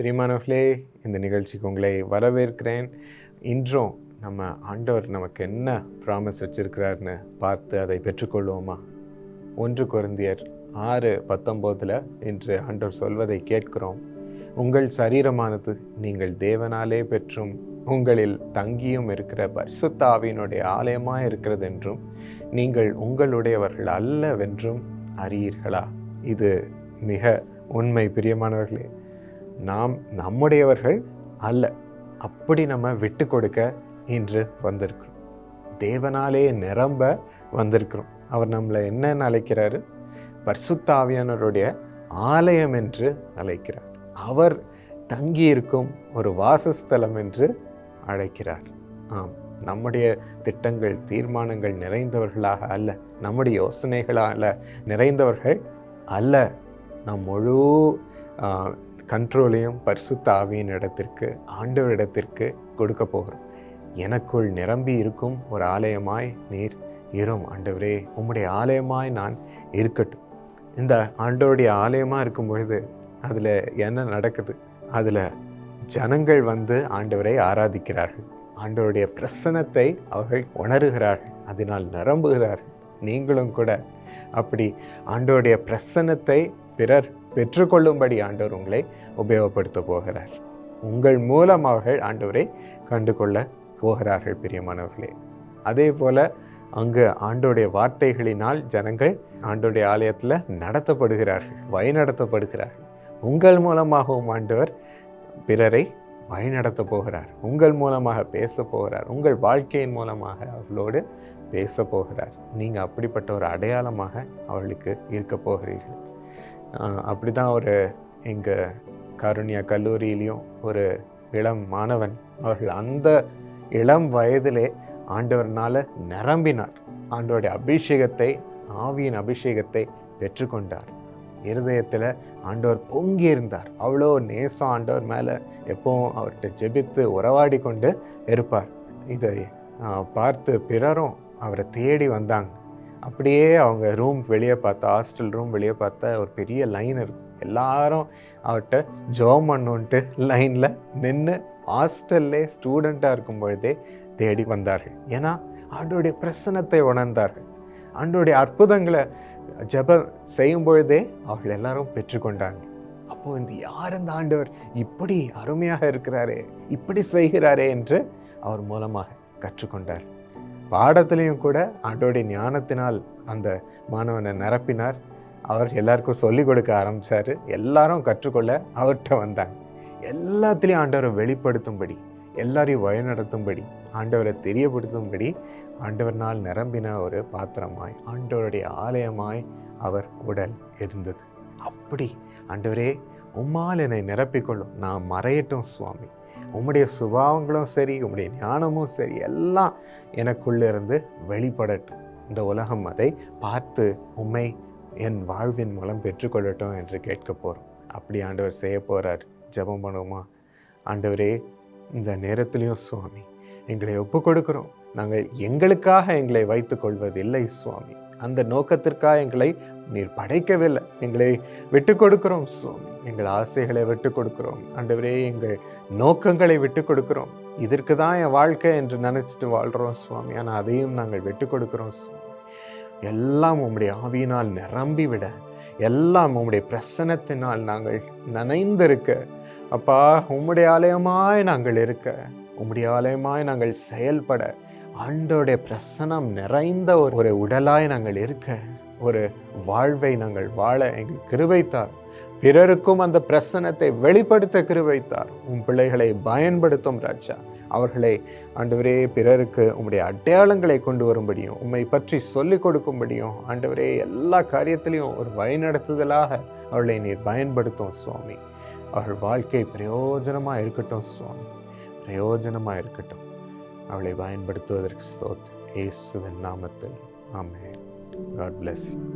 பிரிமானவர்களே இந்த நிகழ்ச்சிக்கு உங்களை வரவேற்கிறேன். இன்றும் நம்ம ஆண்டவர் நமக்கு என்ன ப்ராமிஸ் வச்சிருக்கிறாருன்னு பார்த்து அதை பெற்றுக்கொள்வோமா? ஒன்று குருந்தியர் ஆறு பத்தொம்போதில் இன்று ஆண்டவர் சொல்வதை கேட்கிறோம். உங்கள் சரீரமானது நீங்கள் தேவனாலே பெற்றும் உங்களில் தங்கியும் இருக்கிற பரிசுத்தாவினுடைய ஆலயமாக இருக்கிறது என்றும் நீங்கள் உங்களுடையவர்கள் அல்லவென்றும் அறியீர்களா? இது மிக உண்மை பிரியமானவர்களே. நாம் நம்முடையவர்கள் அல்ல. அப்படி நம்ம விட்டு கொடுக்க இன்று வந்திருக்கிறோம். தேவனாலே நிரம்ப வந்திருக்கிறோம். அவர் நம்மளை என்னன்னு அழைக்கிறாரு? பரிசுத்தாவியானவருடைய ஆலயம் என்று அழைக்கிறார். அவர் தங்கியிருக்கும் ஒரு வாசஸ்தலம் என்று அழைக்கிறார். ஆம் நம்முடைய திட்டங்கள் தீர்மானங்கள் நிறைந்தவர்களாக அல்ல. நம்முடைய யோசனைகளால் நிறைந்தவர்கள் அல்ல. நம் முழு கண்ட்ரோலையும் பரிசுத்த ஆவியின் இடத்திற்கு ஆண்டவரிடத்திற்கு கொடுக்க போகிறோம். எனக்குள் நிரம்பி இருக்கும் ஒரு ஆலயமாய் நீர் இரும் ஆண்டவரே. உம்முடைய ஆலயமாய் நான் இருக்கட்டும். இந்த ஆண்டவருடைய ஆலயமாக இருக்கும் பொழுது அதில் என்ன நடக்குது? அதில் ஜனங்கள் வந்து ஆண்டவரை ஆராதிக்கிறார்கள். ஆண்டவருடைய பிரசனத்தை அவர்கள் உணர்கிறார்கள். அதனால் நிரம்புகிறார்கள். நீங்களும் கூட அப்படி ஆண்டவருடைய பிரசன்னத்தை பிறர் பெற்றுக்கொள்ளும்படி ஆண்டவர் உங்களை உபயோகப்படுத்த போகிறார். உங்கள் மூலம் அவர்கள் ஆண்டவரை கண்டு கொள்ள போகிறார்கள் பிரியமானவர்களே. அதே போல் அங்கு ஆண்டோடைய வார்த்தைகளினால் ஜனங்கள் ஆண்டோடைய ஆலயத்தில் நடத்தப்படுகிறார்கள் வழிநடத்தப்படுகிறார்கள். உங்கள் மூலமாகவும் ஆண்டவர் பிறரை வழிநடத்த போகிறார். உங்கள் மூலமாக பேச போகிறார். உங்கள் வாழ்க்கையின் மூலமாக அவர்களோடு பேச போகிறார். நீங்கள் அப்படிப்பட்ட ஒரு அடையாளமாக அவர்களுக்கு இருக்க போகிறீர்கள். அப்படி தான் ஒரு எங்கள் கருணியா கல்லூரியிலையும் ஒரு இளம் மாணவன். அவர்கள் அந்த இளம் வயதிலே ஆண்டவர்னால் நிரம்பினார். ஆண்டவருடைய அபிஷேகத்தை ஆவியின் அபிஷேகத்தை பெற்றுக்கொண்டார். இருதயத்தில் ஆண்டவர் பொங்கி இருந்தார் அவ்வளோ நேசம் ஆண்டவர் மேலே எப்பவும் அவர்கிட்ட ஜெபித்து உறவாடி கொண்டு இருப்பார். இதை பார்த்து பிறரும் அவரை தேடி வந்தாங்க. அப்படியே அவங்க ரூம் வெளியே பார்த்தா ஹாஸ்டல் ரூம் வெளியே பார்த்தா ஒரு பெரிய லைன் இருக்கும். எல்லாரும் அவர்கிட்ட ஜோம் பண்ணுன்ட்டு லைனில் நின்று ஹாஸ்டல்லே ஸ்டூடெண்ட்டாக இருக்கும் பொழுதே தேடி வந்தார்கள். ஏன்னா ஆண்டோடைய பிரசனத்தை உணர்ந்தார்கள். ஆண்டோடைய அற்புதங்களை ஜபம் செய்யும் பொழுதே அவர்கள் எல்லாரும் பெற்றுக்கொண்டாங்க. அப்போது இந்த யார் இந்த ஆண்டவர்? இப்படி அருமையாக இருக்கிறாரே இப்படி செய்கிறாரே என்று அவர் மூலமாக கற்றுக்கொண்டார். பாடத்துலேயும் கூட ஆண்டோடைய ஞானத்தினால் அந்த மாணவனை நிரப்பினார். அவர் எல்லாருக்கும் சொல்லிக் கொடுக்க ஆரம்பித்தார் எல்லாரும் கற்றுக்கொள்ள அவர்கிட்ட வந்தாங்க. எல்லாத்துலேயும் ஆண்டவரை வெளிப்படுத்தும்படி எல்லாரையும் வழிநடத்தும்படி ஆண்டவரை தெரியப்படுத்தும்படி ஆண்டவர்னால் நிரம்பின ஒரு பாத்திரமாய் ஆண்டவருடைய ஆலயமாய் அவர் உடல் இருந்தது. அப்படி ஆண்டவரே உம்மால் என்னை நிரப்பிக்கொள்ளும். நான் மறையட்டும் சுவாமி. உம்முடைய சுபாவங்களும் சரி உம்முடைய ஞானமும் சரி எல்லாம் எனக்குள்ளே இருந்து வெளிப்படட்டும். இந்த உலகம் அதை பார்த்து உண்மை என் வாழ்வின் மூலம் பெற்றுக்கொள்ளட்டும் என்று கேட்க போகிறோம் அப்படி ஆண்டவர் செய்ய போகிறார் ஜபம் பண்ணுவோமா? ஆண்டவரே இந்த நேரத்துலேயும் சுவாமி எங்களை ஒப்பு கொடுக்குறோம் நாங்கள் எங்களுக்காக எங்களை வைத்து கொள்வதில்லை சுவாமி. அந்த நோக்கத்திற்காக எங்களை நீர் படைக்கவில்லை. எங்களை விட்டு கொடுக்கிறோம் சுவாமி. எங்கள் ஆசைகளை விட்டு கொடுக்கிறோம் ஆண்டவரே எங்கள் நோக்கங்களை விட்டு கொடுக்கிறோம் இதற்கு தான் என் வாழ்க்கை என்று நினச்சிட்டு வாழ்கிறோம் சுவாமி. ஆனால் அதையும் நாங்கள் விட்டு கொடுக்கிறோம் சுவாமி. எல்லாம் உம்முடைய ஆவியினால் நிரம்பி விட எல்லாம் உம்முடைய பிரசனத்தினால் நாங்கள் நனைந்திருக்க அப்பா உம்முடைய ஆலயமாய் நாங்கள் இருக்க உம்முடைய ஆலயமாய் நாங்கள் செயல்பட ஆண்டோடைய பிரசனம் நிறைந்த ஒரு உடலாய் நாங்கள் இருக்க ஒரு வாழ்வை நாங்கள் வாழ எங்கள் கிருபைத்தார். பிறருக்கும் அந்த பிரசனத்தை வெளிப்படுத்த கிருபைத்தார். உன் பிள்ளைகளை பயன்படுத்தும் ராஜா. அவர்களை ஆண்டவரே பிறருக்கு உம்முடைய அடையாளங்களை கொண்டு வரும்படியும் உம்மை பற்றி சொல்லிக் கொடுக்கும்படியும் ஆண்டவரே எல்லா காரியத்திலையும் ஒரு வழிநடத்துதலாக அவர்களை நீர் பயன்படுத்தும் சுவாமி. அவர்கள் வாழ்க்கை பிரயோஜனமாக இருக்கட்டும் சுவாமி. பிரயோஜனமாக இருக்கட்டும். அவளை பயன்படுத்துவதற்கு ஸ்தோத் ஏசுவின் நாமத்தில். ஆமே காட் பிளஸ் யூ